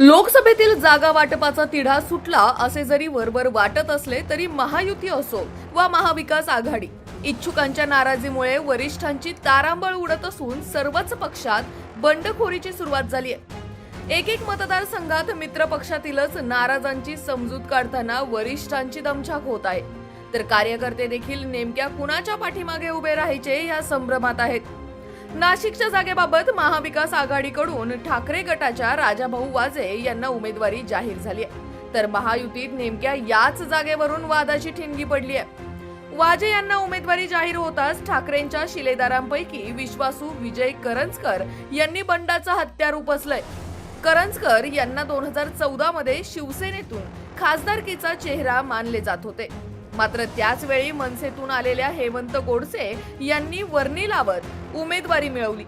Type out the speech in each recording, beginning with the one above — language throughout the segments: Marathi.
लोकसभेतील जागा वाटपाचा तिढा सुटला. असे जरी वरवर वाटत असले तरी महायुती असो वा महाविकास आघाडी. इच्छुकांच्या नाराजीमुळे वरिष्ठांची तारांबळ उडत असून सर्वच पक्षात बंडखोरीची सुरुवात झाली आहे. एक एक मतदारसंघात मित्र पक्षातीलच नाराजांची समजूत काढताना वरिष्ठांची दमछाक होत आहे. तर कार्यकर्ते देखील नेमक्या कुणाच्या पाठीमागे उभे राहायचे या संभ्रमात आहेत. नाशिकच्या जागेबाबत महाविकास आघाडीकडून ठाकरे गटाच्या राजाभाऊ वाजे यांना उमेदवारी जाहीर झाली आहे. तर महायुतीत नेमक्या याच जागेवरून वादाची ठिणगी पडली आहे. वाजे यांना उमेदवारी जाहीर होताच ठाकरेंच्या शिलेदारांपैकी विश्वासू विजय करंजकर यांनी बंडाचं हत्यार उपसलंय. करंजकर यांना दोन हजार चौदा मध्ये शिवसेनेतून खासदारकीचा चेहरा मानले जात होते. मात्र त्याचवेळी मनसेतून आलेल्या हेमंत गोडसे यांनी वर्णी लावत उमेदवारी मिळवली.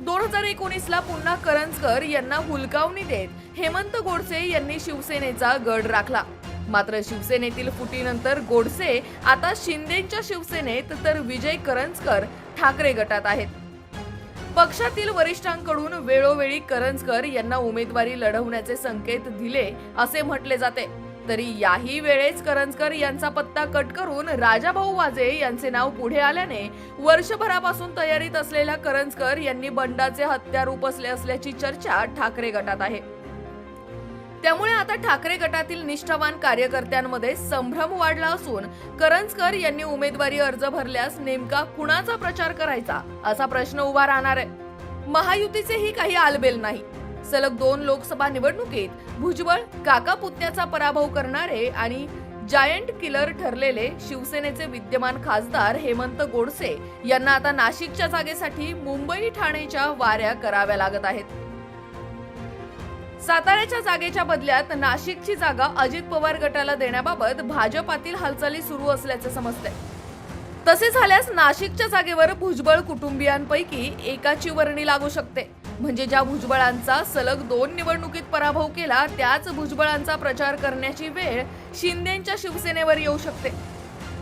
दोन हजार एकोणीसला पुन्हा करंजकर यांना हुलकावणी देत हेमंत गोडसे यांनी शिवसेनेचा गड राखला. मात्र शिवसेनेतील फुटीनंतर गोडसे आता शिंदेच्या शिवसेनेत तर विजय करंजकर ठाकरे गटात आहेत. पक्षातील वरिष्ठांकडून वेळोवेळी करंजकर यांना उमेदवारी लढवण्याचे संकेत दिले असे म्हटले जाते. तरी याही वेळेस करंजकर यांचा पत्ता कट करून राजाभाऊ वाजे यांचे नाव पुढे आल्याने वर्षभरापासून तयारीत असलेल्या करंजकर यांनी बंडाचे हत्यार उपसले असल्याची चर्चा ठाकरे गटात आहे. त्यामुळे आता ठाकरे गटातील निष्ठावान कार्यकर्त्यांमध्ये संभ्रम वाढला असून करंजकर यांनी उमेदवारी अर्ज भरल्यास नेमका कुणाचा प्रचार करायचा असा प्रश्न उभा राहणार आहे. महायुतीचेही काही आलबेल नाही. सलग दोन लोकसभा निवडणुकीत भुजबळ काका पुतण्याचा पराभव करणारे आणि जायंट किलर ठरलेले शिवसेनेचे विद्यमान खासदार हेमंत गोडसे यांना आता नाशिकच्या जागेसाठी मुंबई ठाणेच्या वाऱ्या कराव्या लागत आहेत. साताऱ्याच्या जागेच्या बदल्यात नाशिकची जागा अजित पवार गटाला देण्याबाबत भाजपातील हालचाली सुरू असल्याचे समजते तसे झाल्यास नाशिकच्या जागेवर भुजबळ कुटुंबियांपैकी एकाची वर्णी लागू शकते. म्हणजे ज्या भुजबळांचा सलग दोन निवडणुकीत पराभव केला त्याच भुजबळांचा प्रचार करण्याची वेळ शिंदेच्या शिवसेनेवर येऊ शकते.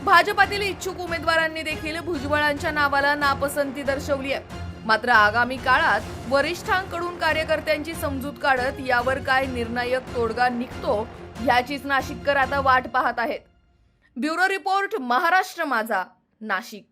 भाजपातील इच्छुक उमेदवारांनी देखील भुजबळांच्या नावाला नापसंती दर्शवली आहे मात्र आगामी काळात वरिष्ठांकडून कार्यकर्त्यांची समजूत काढत यावर काय निर्णायक तोडगा निघतो ह्याचीच नाशिककर आता वाट पाहत आहेत. ब्युरो रिपोर्ट महाराष्ट्र माझा नाशिक.